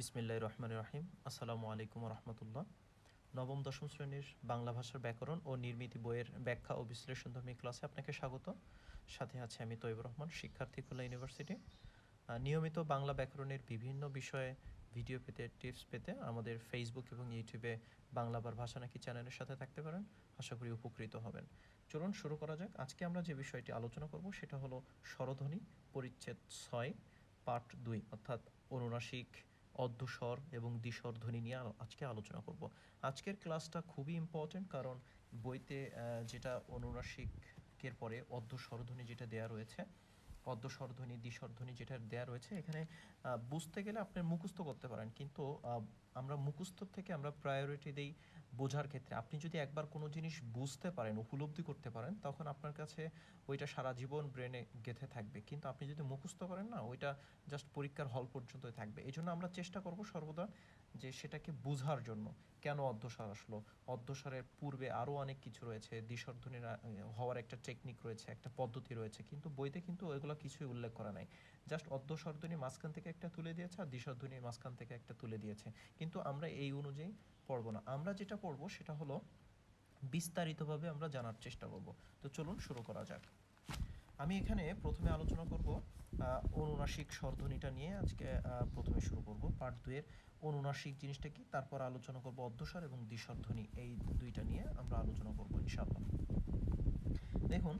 বিসমিল্লাহ রহমান রাহিম। আসসালামু আলাইকুম রহমতুল্লাহ নবম, দশম শ্রেণির বাংলা ভাষার ব্যাকরণ ও নির্মিতি বইয়ের ব্যাখ্যা ও বিশ্লেষণধর্মী ক্লাসে আপনাকে স্বাগত। সাথে আছে আমি তৈব রহমান, শিক্ষার্থী খোলা ইউনিভার্সিটি। নিয়মিত বাংলা ব্যাকরণের বিভিন্ন বিষয়ে ভিডিও পেতে, টিপস পেতে আমাদের ফেসবুক এবং ইউটিউবে বাংলা বার ভাষা নাকি চ্যানেলের সাথে থাকতে পারেন। আশা করি উপকৃত হবেন। চলুন শুরু করা যাক। আজকে আমরা যে বিষয়টি আলোচনা করব সেটা হলো স্বরধ্বনি, পরিচ্ছেদ ছয় পার্ট দুই, অর্থাৎ অনুনাসিক অর্ধস্বর এবং দ্বিস্বর ধ্বনি নিয়ে আজকে আলোচনা করব। আজকের ক্লাসটা খুবই ইম্পর্টেন্ট কারণ বইতে যেটা অনুনাসিকের পরে অর্ধস্বরধ্বনি যেটা দেয়া রয়েছে অর্ধস্বরধ্বনি দ্বিস্বরধ্বনি যেটা দেয়া রয়েছে, এখানে বুঝতে গেলে আপনি মুখস্থ করতে পারেন। কিন্তু আমরা মুখস্থ থেকে আমরা প্রায়োরিটি দেই বোঝার ক্ষেত্রে আপনি যদি একবার কোনো জিনিস বুঝতে পারেন, উপলব্ধি করতে পারেন, তখন আপনার কাছে ওইটা সারা জীবন ব্রেনে গেঁথে থাকবে। কিন্তু আপনি যদি মুখস্থ করেন না, ওইটা জাস্ট পরীক্ষার হল পর্যন্তই থাকবে। এই জন্য আমরা চেষ্টা করব সর্বদা যে সেটাকে বোঝার জন্য কেন অধ্যস্বর আসলো? অধ্যস্বরের পূর্বে আরও অনেক কিছু রয়েছে দ্বিস্বরধ্বনির আহ, হওয়ার একটা টেকনিক রয়েছে একটা পদ্ধতি রয়েছে কিন্তু বইতে কিন্তু ওইগুলো কিছুই উল্লেখ করা নাই। জাস্ট অর্ধস্বরধ্বনি মাঝখান থেকে একটা তুলে দিয়েছে আর দ্বিস্বরধ্বনির মাঝখান থেকে একটা তুলে দিয়েছে। কিন্তু আমরা এই অনুযায়ী পড়ব না। আমরা যেটা পড়ব সেটা হলো বিস্তারিতভাবে আমরা জানার চেষ্টা করব। তো চলুন শুরু করা যাক। আমি এখানে প্রথমে আলোচনা করব অনুনাসিক স্বরধ্বনিটা নিয়ে আজকে প্রথমে শুরু করব। পার্ট দুয়ের অনুনাসিক জিনিসটা কি? তারপর আলোচনা করব অধ্যস্বর এবং দ্বিস্বরধ্বনি। এই দুইটা নিয়ে আমরা আলোচনা করব, ইনশাআল্লাহ। দেখুন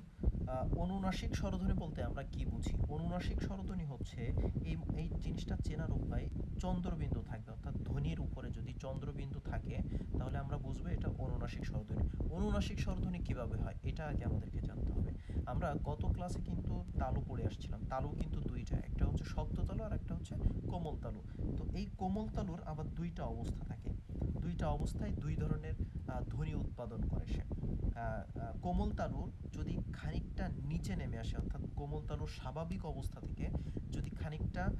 অনুনাসিক স্বরধ্বনি বলতে আমরা কি বুঝি? অনুনাসিক স্বরধ্বনি হচ্ছে এই এই জিনিসটা চেনার উপায় চন্দ্রবিন্দু থাকবে। অর্থাৎ ধ্বনির উপরে যদি চন্দ্রবিন্দু থাকে, তাহলে আমরা বুঝব এটা অনুনাসিক স্বরধ্বনি। অনুনাসিক স্বরধ্বনি কীভাবে হয়? এটা আগে আমাদেরকে জানতে হবে। আমরা গত ক্লাসে কিন্তু তালু পড়ে আসছিলাম। তালু কিন্তু দুইটা, একটা হচ্ছে শক্ত তালু আর একটা হচ্ছে কোমল তালু। তো এই কোমল তালুর আবার দুইটা অবস্থা থাকে। দুইটা অবস্থায় দুই ধরনের ধ্বনি উৎপাদন করে সে। কোমল তালুর যদি খানিকটা নিচে নেমে আসে, অর্থাৎ কোমল তালুর স্বাভাবিক অবস্থা থেকে যদি খানিকটা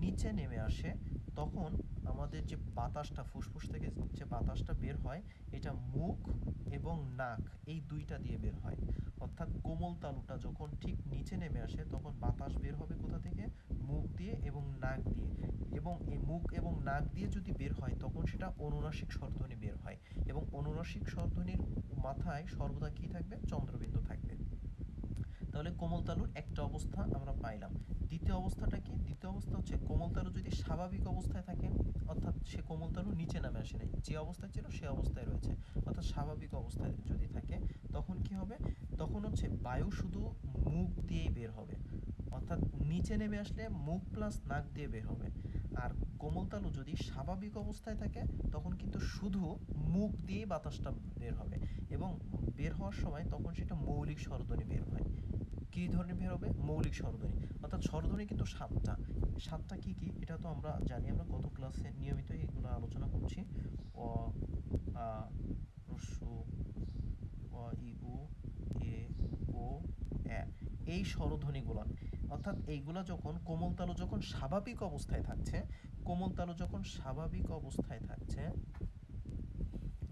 নিচে নেমে আসে, তখন আমাদের যে বাতাসটা, ফুসফুস থেকে যে বাতাসটা বের হয়, এটা মুখ এবং নাক, এই দুইটা দিয়ে বের হয়। অর্থাৎ কোমল তালুটা যখন ঠিক নিচে নেমে আসে, তখন বাতাস বের হবে কোথা থেকে? মুখ দিয়ে এবং নাক দিয়ে। এবং এই মুখ এবং নাক দিয়ে যদি বের হয়, তখন সেটা অনুনাসিক স্বরধ্বনি বের হয়। এবং অনুনাসিক স্বরধ্বনির মাথায় সর্বদা কি থাকবে? চন্দ্রবিন্দু থাকবে। তাহলে কোমল তালুর একটা অবস্থা আমরা পাইলাম। দ্বিতীয় অবস্থাটা কি? দ্বিতীয় অবস্থা হচ্ছে কোমল তালু যদি স্বাভাবিক অবস্থায় থাকে, অর্থাৎ সে কোমল তালু নিচে নামে আসে নাই, যে অবস্থায় ছিল সে অবস্থায় রয়েছে। অর্থাৎ স্বাভাবিক অবস্থায় যদি থাকে, তখন কি হবে? তখন হচ্ছে বায়ু শুধু মুখ দিয়েই বের হবে। অর্থাৎ নিচে নেমে আসলে মুখ প্লাস নাক দিয়ে বের হবে। আর কোমল তালু যদি স্বাভাবিক অবস্থায় থাকে, তখন কিন্তু শুধু মুখ দিয়েই বাতাসটা বের হবে। এবং বের হওয়ার সময় তখন সেটা মৌলিক স্বরধ্বনি বের হয়। কী ধরনের বের হবে? মৌলিক স্বরধ্বনি অর্থাৎ স্বরধ্বনি কিন্তু সাতটা। সাতটা কি কি? এটা তো আমরা জানি। আমরা গত ক্লাসে নিয়মিত এগুলো আলোচনা করছি। অ, আ রস্যু অ, ই, উ, এ, ও, এ। এই স্বরধ্বনিগুলো। অর্থাৎ এইগুলা যখন কোমল তালু যখন স্বাভাবিক অবস্থায় থাকছে, কোমল তালু যখন স্বাভাবিক অবস্থায় থাকছে,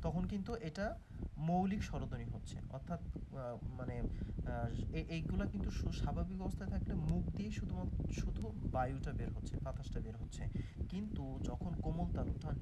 তখন কিন্তু এটা মৌলিক স্বরধ্বনি হচ্ছে। অর্থাৎ মানে এইগুলা কিন্তু স্বাভাবিক অবস্থায় থাকলে মুখ দিয়ে শুধুমাত্র, শুধু বায়ুটা বের হচ্ছে, বাতাসটা বের হচ্ছে। কিন্তু যখন কোমল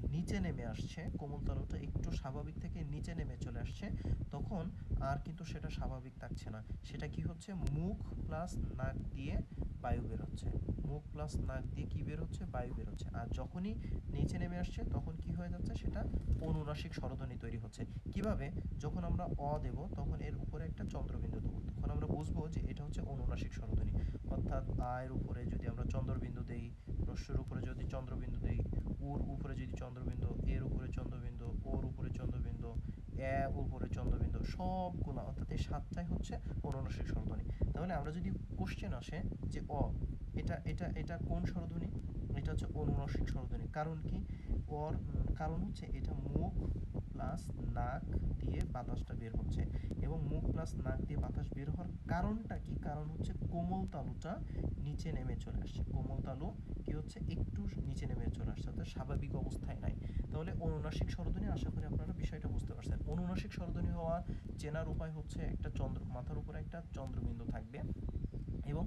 নিচে নেমে আসছে, কোমল তালুটা একটু স্বাভাবিক থেকে নিচে নেমে চলে আসছে, তখন আর কিন্তু সেটা স্বাভাবিক থাকছে না। সেটা কি হচ্ছে? মুখ প্লাস নাক দিয়ে বায়ু বের হচ্ছে। মুখ প্লাস নাক দিয়ে কি বের হচ্ছে? বায়ু বের হচ্ছে। আর যখনই নিচে নেমে আসছে, তখন কি হয়ে যাচ্ছে? সেটা অনুনাসিক স্বরধ্বনি তৈরি হচ্ছে। কীভাবে? যখন আমরা অ দেব, তখন এর উপরে একটা চন্দ্রবিন্দু দেবো। তখন আমরা বুঝব যে এটা হচ্ছে অনুনাসিক স্বরধ্বনি অর্থাৎ আয়ের উপরে যদি আমরা চন্দ্রবিন্দু দেই রস্যের উপরে যদি চন্দ্রবিন্দু দেই, ওর উপরে যদি চন্দ্রবিন্দু, এর উপরে চন্দ্রবিন্দু, ওর উপরে চন্দ্রবিন্দু, এ উপরে চন্দ্রবিন্দু সবগুলো অর্থাৎ এই সাতটাই হচ্ছে অনুনাসিক স্বরধ্বনি তাহলে আমরা যদি কোশ্চেন আসে যে, অ, এটা এটা এটা কোন স্বরধ্বনি এটা হচ্ছে অনুনাসিক স্বরধ্বনি কারণ কি? অর কারণ হচ্ছে এটা মুখ প্লাস নাক দিয়ে বাতাসটা বের হচ্ছে এবং মুখ প্লাস নাক দিয়ে বাতাস বের হওয়ার কারণটা কি? কারণ হচ্ছে কোমল তালুটা নিচে নেমে চলে আসছে। কোমল তালু কি হচ্ছে? একটু নিচে নেমে চলে আসছে, অর্থাৎ স্বাভাবিক অবস্থায় নাই। তাহলে অনুনাসিক স্বরধ্বনি আশা করি আপনারা বিষয়টা বুঝতে পারছেন। অনুনাসিক স্বরধ্বনি হওয়ার চেনার উপায় হচ্ছে একটা চন্দ্র, মাথার উপরে একটা চন্দ্রবিন্দু থাকবে।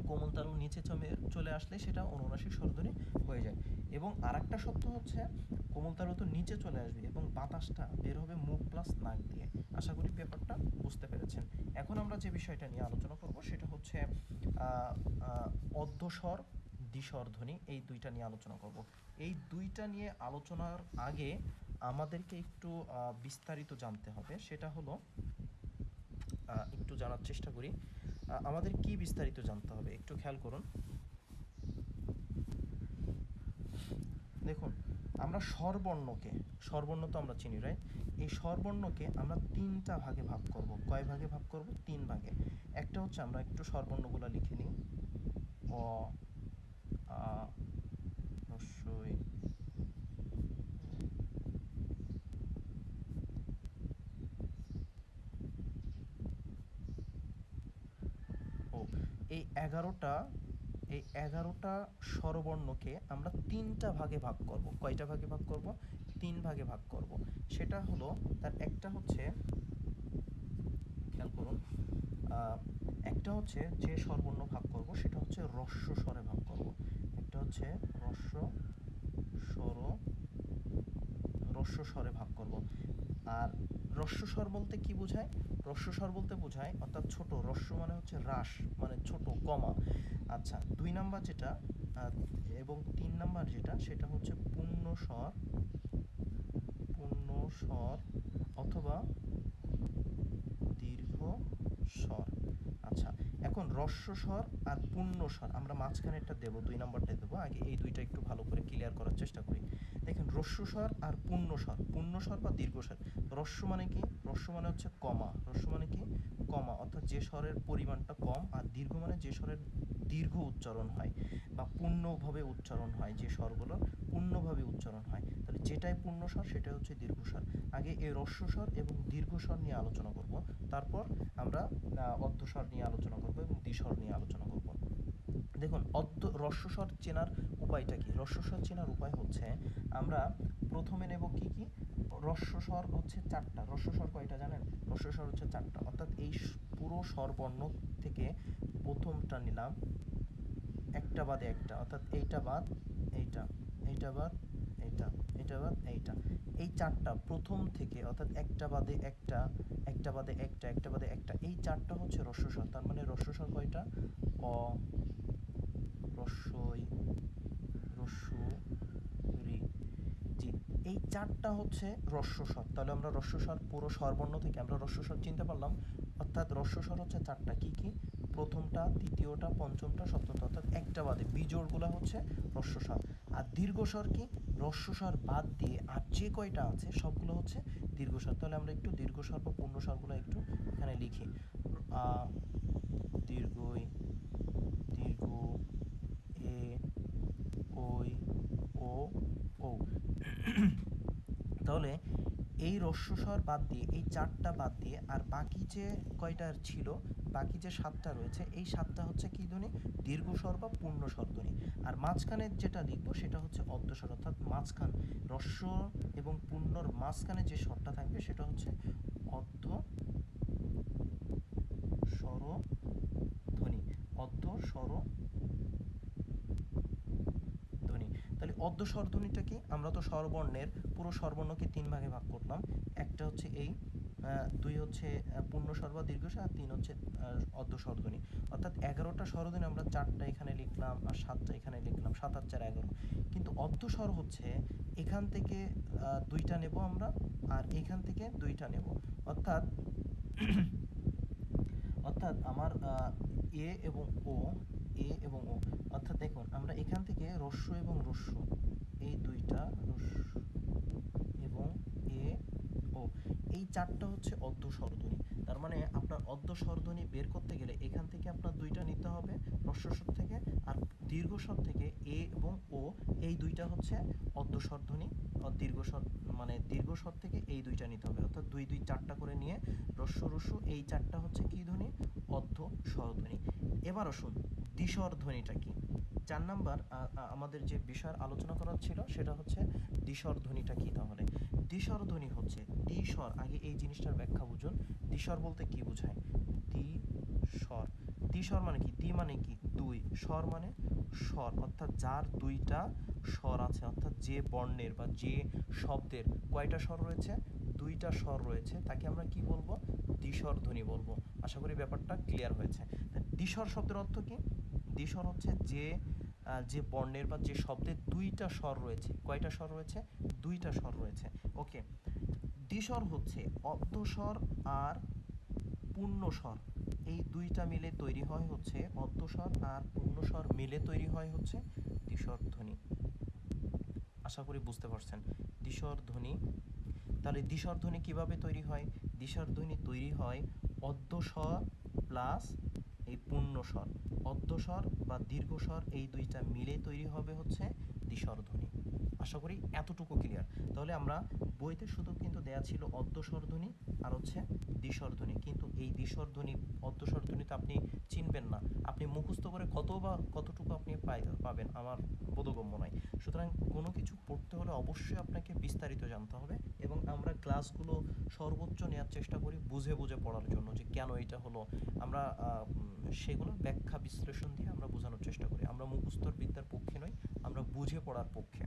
কোমল তালু নিচে চমে, চলে আসলে সেটা অনুনাসিক স্বরধ্বনি হয়ে যায়। এবং আরেকটা শব্দ হচ্ছে কোমল তালু তো নিচে চলে আসবে এবং বাতাসটা বের হবে মুখ প্লাস নাক দিয়ে। আশা করি ব্যাপারটা বুঝতে পেরেছেন। এখন আমরা যে বিষয়টা নিয়ে আলোচনা করব, সেটা হচ্ছে অর্ধস্বর দ্বিস্বর ধ্বনি এই দুইটা নিয়ে আলোচনা করব। এই দুইটা নিয়ে আলোচনার আগে আমাদেরকে একটু বিস্তারিত জানতে হবে। সেটা হলো একটু জানার চেষ্টা করি। আমাদের কি বিস্তারিত জানতে হবে? একটু খেয়াল করুন। দেখুন, আমরা স্বরবর্ণকে, স্বরবর্ণ তো আমরা চিনি রাইট এই স্বরবর্ণকে আমরা তিনটা ভাগে ভাগ করব। কয় ভাগে ভাগ করব? তিন ভাগে। একটা হচ্ছে আমরা একটু স্বরবর্ণগুলো লিখে নিই। অ, আ হ্রস্বই ও এই এগারোটা, এই এগারোটা স্বরবর্ণকে আমরা তিনটা ভাগে ভাগ করব। কয়টা ভাগে ভাগ করব? তিন ভাগে ভাগ করব। সেটা হলো, তার একটা হচ্ছে, খেয়াল করুন একটা হচ্ছে যে স্বরবর্ণ ভাগ করব, সেটা হচ্ছে রস্য স্বরে ভাগ করব। একটা হচ্ছে রস্য স্বর, রস্য স্বরে ভাগ করব। আর রস্য স্বর বলতে কি বোঝায়? রস্য স্বর বলতে বোঝায়, অর্থাৎ ছোট, রস্য মানে হচ্ছে হ্রাস মানে ছোট, কমা। আচ্ছা দুই নাম্বার যেটা এবং তিন নাম্বার যেটা, সেটা হচ্ছে পূর্ণ স্বর পূর্ণ স্বর অথবা দীর্ঘ স্বর। আচ্ছা এখন রস্য স্বর আর পূর্ণ স্বর, আমরা মাঝখানেরটা দেবো, দুই নাম্বারটা দেবো, আগে এই দুইটা একটু ভালো করে ক্লিয়ার করার চেষ্টা করি। দেখেন রস্য স্বর আর পূর্ণ স্বর পূর্ণ স্বর বা দীর্ঘ স্বর রস্য মানে কি? রস্য মানে হচ্ছে কমা। রস্য মানে কি? কমা। অর্থাৎ যে স্বরের পরিমাণটা কম আর দীর্ঘ মানে যে স্বরের দীর্ঘ উচ্চারণ হয় বা পূর্ণভাবে উচ্চারণ হয় যে স্বরগুলো পূর্ণভাবে উচ্চারণ হয়। তাহলে যেটাই পূর্ণ স্বর সেটাই হচ্ছে দীর্ঘ স্বর আগে এই রস্য স্বর এবং দীর্ঘ স্বর নিয়ে আলোচনা করব। তারপর আমরা অর্ধস্বর নিয়ে আলোচনা করব এবং দ্বিস্বর নিয়ে আলোচনা করব। দেখুন অর্ধ রস্যস্বর চেনার উপায়টা কি? রস্যস্বর চেনার উপায় হচ্ছে, আমরা প্রথমে নেব কি কি? রস্যস্বর হচ্ছে চারটা। রস্যস্বর কয়টা জানেন? রস্যস্বর হচ্ছে চারটা। অর্থাৎ এই পুরো স্বরবর্ণ থেকে প্রথমটা নিলাম। একটা বাদে একটা। অর্থাৎ এইটা বাদ, এইটা। এইটা বাদ, এইটা। এটা বাদ, এইটা। এই চারটা প্রথম থেকে, অর্থাৎ একটা বাদে একটা একটা বাদে একটা একটা বাদে একটা, এই চারটা হচ্ছে রস্যস্বর তার মানে রস্যস্বর কয়টা? অ রস্যই রস্যু রি জি এই চারটা হচ্ছে রস্যস্বর তাহলে আমরা রস্যস্বর পুরো স্বরবর্ণ থেকে আমরা রস্যস্বর চিনতে পারলাম। অর্থাৎ রস্যস্বর হচ্ছে চারটা কি কি? প্রথমটা, দ্বিতীয়টা, পঞ্চমটা, সপ্তমটা। অর্থাৎ একটা বাদে। বিজোড়গুলো হচ্ছে রস্যস্বর আর দীর্ঘস্বর কি? রস্যস্বর বাদ দিয়ে আর যে কয়টা আছে, সবগুলো হচ্ছে দীর্ঘস্বর তাহলে আমরা একটু দীর্ঘস্বর বা পূর্ণস্বরগুলো একটু এখানে লিখি। দীর্ঘই দীর্ঘ এ ওই ও ও তাহলে এই রস্যস্বর বাদ দিয়ে, এই চারটা বাদ দিয়ে, আর বাকি যে কয়টার ছিল, বাকি যে সাতটা রয়েছে, এই সাতটা হচ্ছে কী ধ্বনি? দীর্ঘ স্বর বা পূর্ণস্বর ধ্বনি। আর মাঝখানের যেটা লিখব, সেটা হচ্ছে অর্ধস্বর অর্থাৎ মাঝখান, রস্য এবং পূর্ণর মাঝখানে যে স্বরটা থাকবে, সেটা হচ্ছে অর্ধ স্বর ধ্বনি অর্ধ স্বর ধ্বনি তাহলে অর্ধ স্বরধ্বনিটা কি আমরা তো স্বরবর্ণের পুরো স্বরবর্ণকে তিন ভাগে ভাগ করলাম। একটা হচ্ছে এই দুই হচ্ছে পূর্ণ স্বর বা আর তিন হচ্ছে অর্ধ স্বরধ্বনি অর্থাৎ এগারোটা স্বরধ্বনি আমরা চারটা এখানে লিখলাম আর সাতটা এখানে লিখলাম, সাত আর চার এগারো। কিন্তু অর্ধ স্বর হচ্ছে এখান থেকে দুইটা নেব আমরা, আর এখান থেকে দুইটা নেব। অর্থাৎ অর্থাৎ আমার এ এবং ও, এ এবং ও। অর্থাৎ দেখুন, আমরা এখান থেকে রস্য এবং রস্য এই দুইটা এবং এ ও। এই চারটা হচ্ছে অর্ধ স্বরধ্বনি তার মানে আপনার অর্ধ স্বরধ্বনি বের করতে গেলে এখান থেকে আপনার দুইটা নিতে হবে রস্যস্বর থেকে আর দীর্ঘ স্বর থেকে এ এবং ও, এই দুইটা হচ্ছে অর্ধ স্বরধ্বনি আর দীর্ঘ স্বর মানে দীর্ঘ স্বর থেকে এই দুইটা নিতে হবে। অর্থাৎ দুই দুই চারটা করে নিয়ে রস্য রস্য এই চারটা হচ্ছে কি ধ্বনি? অর্ধ স্বরধ্বনি এবার আসুন দ্বিস্বর ধ্বনিটা কি? চার নাম্বার আমাদের যে বিষয় আলোচনা করা ছিল সেটা হচ্ছে দ্বিস্বর ধ্বনিটা কি তাহলে? দ্বিস্বর ধ্বনি হচ্ছে, দ্বিস্বর, আগে এই জিনিসটার ব্যাখ্যা বুঝুন। দ্বিস্বর বলতে কি বোঝায়? দ্বিস্বর। দ্বিস্বর মানে কি? দ্বি মানে কি? দুই। স্বর মানে স্বর, অর্থাৎ যার দুইটা স্বর আছে, অর্থাৎ যে বর্ণের বা যে শব্দের কয়টা স্বর রয়েছে? দুইটা স্বর রয়েছে, তাকে আমরা কি বলব? দ্বিস্বর ধ্বনি বলব। আশা করি ব্যাপারটা ক্লিয়ার হয়েছে। দ্বিস্বর শব্দের অর্থ কি? দ্বিস্বর হচ্ছে যে যে বর্ণের বা যে শব্দের দুইটা স্বর রয়েছে। কয়টা স্বর রয়েছে? দুইটা স্বর রয়েছে। ওকে দ্বিস্বর হচ্ছে অর্ধস্বর আর পূর্ণস্বর এই দুইটা মিলে তৈরি হয় হচ্ছে অর্ধস্বর আর পূর্ণস্বর মিলে তৈরি হয় হচ্ছে দ্বিস্বর ধ্বনি। আশা করি বুঝতে পারছেন। দ্বিস্বর ধ্বনি। তাহলে দ্বিস্বর ধ্বনি কীভাবে তৈরি হয়? দ্বিস্বর ধ্বনি তৈরি হয় অর্ধস্বর প্লাস এই পূর্ণস্বর অর্ধস্বর বা দীর্ঘস্বর এই দুইটা মিলে তৈরি হবে হচ্ছে দ্বিস্বর ধ্বনি আশা করি এতটুকু ক্লিয়ার তাহলে আমরা বইতে শুধু কিন্তু দেয়া ছিল অর্ধস্বর আর হচ্ছে দ্বিস্বর ধ্বনি কিন্তু এই দ্বিস্বর ধ্বনি অর্ধস্বর তো আপনি চিনবেন না। আপনি মুখস্থ করে কত বা কতটুকু আপনি পাই, পাবেন আমার বোধগম্য নয়। সুতরাং কোনো কিছু পড়তে হলে অবশ্যই আপনাকে বিস্তারিত জানতে হবে এবং আমরা ক্লাসগুলো সর্বোচ্চ নেওয়ার চেষ্টা করি বুঝে বুঝে পড়ার জন্য যে কেন এটা হলো। আমরা সেগুলো ব্যাখ্যা বিশ্লেষণ দিয়ে আমরা বোঝানোর চেষ্টা করি। আমরা মুখস্থর বিদ্যার পক্ষে নই, আমরা বুঝে পড়ার পক্ষে।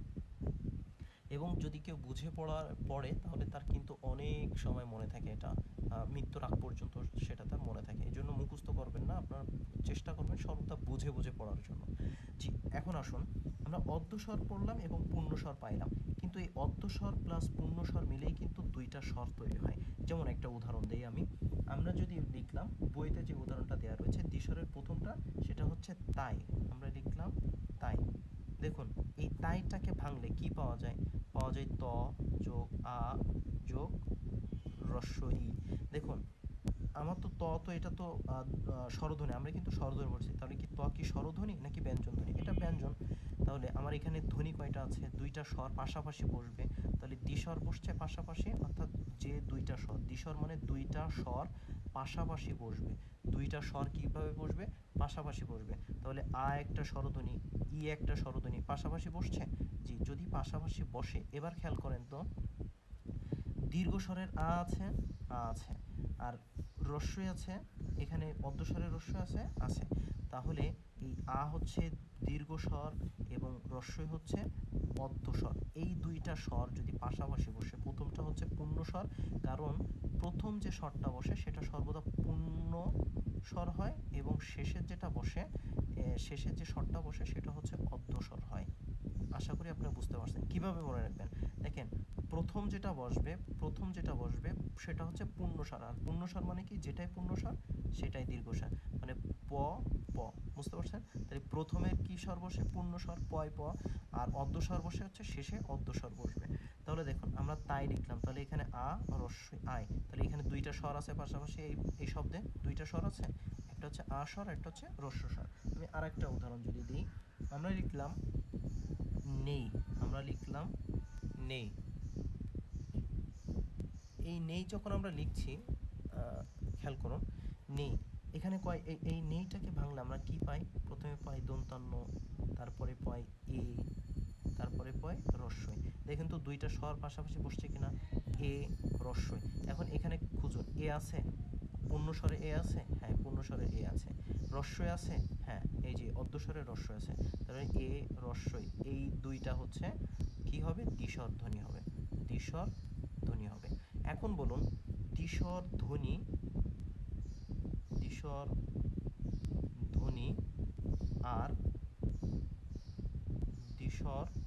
এবং যদি কেউ বুঝে পড়ার পড়ে তাহলে তার কিন্তু অনেক সময় মনে থাকে এটা। আহ, মৃত্যুর আগ পর্যন্ত সেটা তার মনে থাকে। এই জন্য মুখস্থ করবেন না আপনার চেষ্টা করবেন সর্বদা বুঝে বুঝে পড়ার জন্য। জি এখন আসুন। আমরা অর্ধস্বর পড়লাম এবং পূর্ণস্বর পাইলাম। কিন্তু এই অর্ধস্বর প্লাস পূর্ণস্বর মিলেই কিন্তু দুইটা স্বর তৈরি হয়। যেমন একটা উদাহরণ দেই আমি। আমরা যদি লিখলাম বইতে যে উদাহরণটা দেওয়া রয়েছে দ্বিস্বরের প্রথমটা সেটা হচ্ছে তাই। আমরা লিখলাম তাই। দেখুন, এই তাইটাকে ভাঙলে কি পাওয়া যায়? পাওয়া যায় ত যোগ আ যোগ রস্য ই দেখুন, আমার তো ত তো এটা তো স্বরধ্বনি। আমরা কিন্তু স্বরধ্বনি বলছি। তাহলে কি ত কি স্বরধ্বনি নাকি ব্যঞ্জন ধ্বনি এটা ব্যঞ্জন। তাহলে আমার এখানে ধ্বনি কয়টা আছে? দুইটা স্বর পাশাপাশি বসবে। তাহলে দ্বিস্বর বসছে পাশাপাশি, অর্থাৎ যে দুইটা স্বর, দ্বিস্বর মানে দুইটা স্বর পাশাপাশি বসবে। দুইটা স্বর কীভাবে বসবে? পাশাপাশি বসবে। তাহলে আ একটা স্বরধ্বনি, ই একটা স্বরধ্বনি পাশাপাশি বসছে? জি, যদি পাশাপাশি বসে, এবার খেয়াল করেন তো, দীর্ঘ স্বরের আ আছে আ আছে। আর রস্যই আছে, এখানে অর্ধস্বরের রস্য আছে আছে। তাহলে এই আ হচ্ছে দীর্ঘ স্বর এবং রস্যই হচ্ছে অর্ধস্বর। এই দুইটা স্বর যদি পাশাপাশি বসে। প্রথমটা হচ্ছে পূর্ণ স্বর, কারণ প্রথম যে স্বরটা বসে সেটা সর্বদা পূর্ণ স্বর হয় এবং শেষের যেটা বসে শেষের যে স্বরটা বসে সেটা হচ্ছে অর্ধস্বর হয়। আশা করি আপনারা বুঝতে পারছেন। কীভাবে মনে রাখবেন? দেখেন, প্রথম যেটা বসবে, প্রথম যেটা বসবে সেটা হচ্ছে পূর্ণস্বর আর পূর্ণস্বর মানে কি? যেটাই পূর্ণস্বর সেটাই দীর্ঘস্বর মানে প প, বুঝতে পারছেন? তাহলে প্রথমের কি স্বর বসে? পূর্ণস্বর পয়, প। আর অর্ধস্বর বসে হচ্ছে শেষে অর্ধস্বর বসবে। তাহলে দেখুন, আমরা তাই লিখলাম। তাহলে এখানে আ রস্যই আই। তাহলে এখানে দুইটা স্বর আছে পাশাপাশি এই এই শব্দে দুইটা স্বর আছে। একটা হচ্ছে আ স্বর, একটা হচ্ছে রস্য স্বর। আমি আর একটা উদাহরণ যদি দিই, আমরা লিখলাম নেই। আমরা লিখলাম নেই। এই নেই যখন আমরা লিখছি খেয়াল করুন, নেই। এখানে কয়, এই এই নেইটাকে ভাঙলে আমরা কি পাই? প্রথমে পাই দন্তান্ন, তারপরে পাই এ। তারপরে পাই রস্যই। দেখেন তো দুইটা স্বর পাশাপাশি বসছে কিনা। এ, রস্যই। এখন এখানে খুঁজুন। এ আছে? পূর্ণ স্বরে এ আছে? হ্যাঁ পূর্ণ স্বরে এ আছে। রস্যই আছে? হ্যাঁ এই যে অর্ধস্বরে রস্যই আছে। তাহলে এ, রস্যই। এই দুইটা হচ্ছে কি হবে? দ্বিস্বর ধ্বনি হবে। দ্বিস্বর ধ্বনি হবে। এখন বলুন, দ্বিস্বর ধ্বনি দ্বিস্বর ধ্বনি আর দ্বিস্বর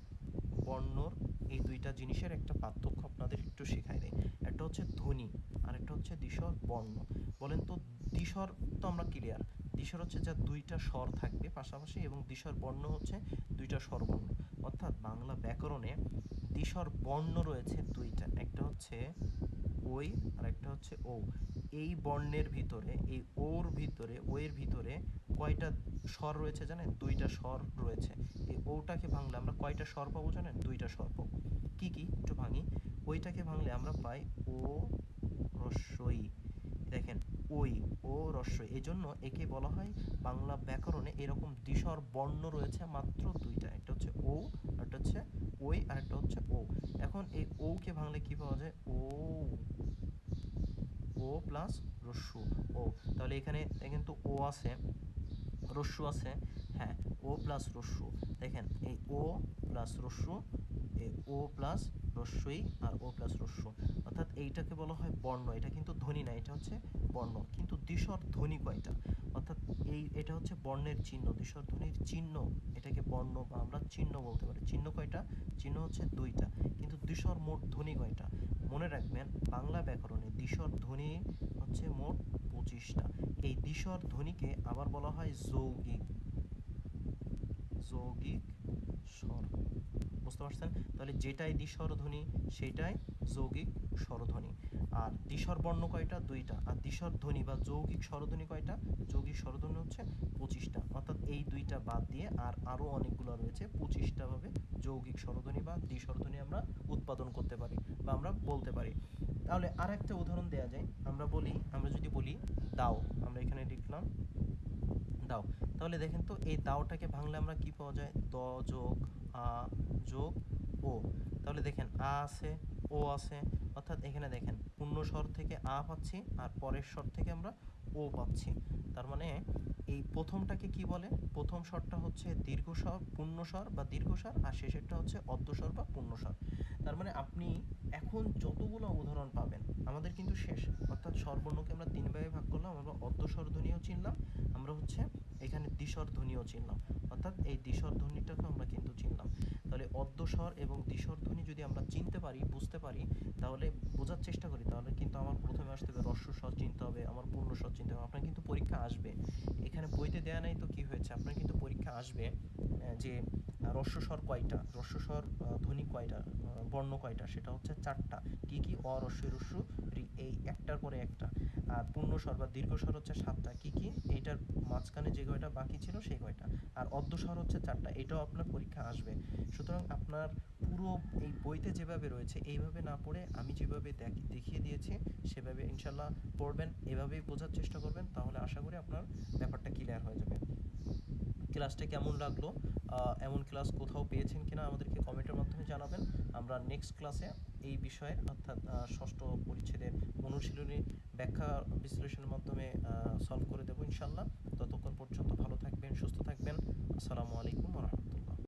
বর্ণর এই দুইটা জিনিসের একটা পার্থক্য আপনাদের একটু শেখাই দেয় একটা হচ্ছে ধ্বনি আর একটা হচ্ছে দ্বিস্বর বর্ণ। বলেন তো দ্বিস্বর তো আমরা ক্লিয়ার দ্বিস্বর হচ্ছে যা দুইটা স্বর থাকবে পাশাপাশি এবং দ্বিস্বর বর্ণ হচ্ছে দুইটা স্বরবর্ণ। অর্থাৎ বাংলা ব্যাকরণে দ্বিস্বর বর্ণ রয়েছে দুইটা। একটা হচ্ছে ওই আর একটা হচ্ছে ও। এই বর্ণের ভিতরে, এই ওর ভিতরে, ওয়ের ভিতরে কয়টা স্বর রয়েছে জানেন? দুইটা স্বর রয়েছে। এই ওটাকে ভাঙলে আমরা কয়টা স্বর পাবো জানেন? দুইটা স্বর পাবো। কি কি? একটু ভাঙি। ওইটাকে ভাঙলে আমরা পাই ও রস্যই। দেখেন ওই ও রস্যই। এই জন্য একে বলা হয় বাংলা ব্যাকরণে এরকম দ্বিস্বর বর্ণ রয়েছে মাত্র দুইটা। একটা হচ্ছে ও একটা হচ্ছে ওই আর একটা হচ্ছে ও এখন এই ওকে ভাঙলে কি পাওয়া যায়? ও ও প্লাস রস্যু ও তাহলে এখানে কিন্তু ও আছে। রস্যু আছে হ্যাঁ ও প্লাস রস্যু। দেখেন, এই ও প্লাস রস্যু এ ও প্লাস রস্যই আর ও প্লাস রস্যু। অর্থাৎ এইটাকে বলা হয় বর্ণ, এটা কিন্তু ধ্বনি না, এটা হচ্ছে বর্ণ। কিন্তু দিশর ধ্বনি কয়টা? অর্থাৎ এই, এটা হচ্ছে বর্ণের চিহ্ন, দিশর ধ্বনির চিহ্ন, এটাকে বর্ণ বা আমরা চিহ্ন বলতে পারি। চিহ্ন কয়টা? চিহ্ন হচ্ছে দুইটা। কিন্তু দিশর মোট ধ্বনি কয়টা? মনে রাখবেন, বাংলা ব্যাকরণে দ্বিশর ধ্বনি হচ্ছে মোট পঁচিশটা। এই দিশর ধ্বনিকে আবার বলা হয় যৌগিক। যৌগিক স্বর। বুঝতে পারছেন? তাহলে যেটাই দ্বিস্বর ধ্বনি, সেটাই যৌগিক স্বরধ্বনি আর দ্বিস্বর বর্ণ কয়টা? দুইটা। আর দ্বিস্বর ধ্বনি বা যৌগিক স্বরধ্বনি কয়টা? যৌগিক স্বরধ্বনি হচ্ছে পঁচিশটা। অর্থাৎ এই দুইটা বাদ দিয়ে আর আরও অনেকগুলো রয়েছে পঁচিশটা ভাবে যৌগিক স্বরধ্বনি বা দ্বিস্বরধ্বনি আমরা উৎপাদন করতে পারি বা আমরা বলতে পারি। তাহলে আর একটা উদাহরণ দেওয়া যায়। আমরা বলি, আমরা যদি বলি দাও, আমরা এখানে লিখলাম দাও। তাহলে দেখেন তো এই দাওটাকে ভাঙলে আমরা কি পাওয়া যায়? দ যোগ, আ যোগ ও। তাহলে দেখেন আ আছে, ও আছে, অর্থাৎ এখানে দেখেন পূর্ণ স্বর থেকে আ পাচ্ছি আর পরের স্বর থেকে আমরা ও পাচ্ছি। তার মানে এই প্রথমটাকে কি বলে? প্রথম স্বরটা হচ্ছে দীর্ঘস্বর পূর্ণস্বর বা দীর্ঘস্বর আর শেষেরটা হচ্ছে অর্ধস্বর বা পূর্ণস্বর তার মানে আপনি এখন যতগুলো উদাহরণ পাবেন, আমাদের কিন্তু শেষ। অর্থাৎ স্বরবর্ণকে আমরা তিন ভাগে ভাগ করলাম, আমরা অর্ধস্বর ধ্বনিও চিনলাম, আমরা হচ্ছে এখানে দ্বিস্বর ধ্বনিও চিনলাম। অর্থাৎ এই দ্বিস্বর ধ্বনিটাকে আমরা কিন্তু চিনলাম। তাহলে অর্ধস্বর এবং দ্বিস্বর ধ্বনি যদি আমরা চিনতে পারি, বুঝতে পারি, তাহলে বোঝার চেষ্টা করি। তাহলে কিন্তু আমার প্রথমে আসতে হবে স্বর চিনতে হবে, আমার পূর্ণ স্বর চিনতে হবে। আপনার কিন্তু পরীক্ষা আসবে। এখানে বইতে দেয়া নাই তো কি হয়েছে? আপনার কিন্তু পরীক্ষা আসবে যে স্বর কয়টা? স্বর ধ্বনি কয়টা? বর্ণ কয়টা? সেটা হচ্ছে চারটা। কি কি অ রস্য এই একটার পরে একটা। আর পূর্ণ স্বর বা দীর্ঘ স্বর হচ্ছে সাতটা। কি কি? এইটার মাঝখানে যে কয়টা বাকি ছিল সেই কয়টা। আর অর্ধ স্বর হচ্ছে চারটা। এটাও আপনার পরীক্ষা আসবে। সুতরাং আপনার পুরো এই বইতে যেভাবে রয়েছে, এইভাবে না পড়ে আমি যেভাবে দেখ- দেখিয়ে দিয়েছি, সেভাবে ইনশাল্লাহ পড়বেন, এভাবেই বোঝার চেষ্টা করবেন, তাহলে আশা করি আপনার ব্যাপারটা ক্লিয়ার হয়ে যাবে। ক্লাসটা কেমন লাগল? এমন ক্লাস কোথাও পেয়েছেন কিনা আমাদেরকে কমেন্টের মাধ্যমে জানাবেন। আমরা নেক্সট ক্লাসে এই বিষয়ে, অর্থাৎ ষষ্ঠ পরিচ্ছেদের অনুশীলনী ব্যাখ্যা বিশ্লেষণের মাধ্যমে সলভ করে দেবো ইনশাল্লাহ ততক্ষণ পর্যন্ত ভালো থাকবেন, সুস্থ থাকবেন। আসসালামু আলাইকুম রহমতুল্লাহ।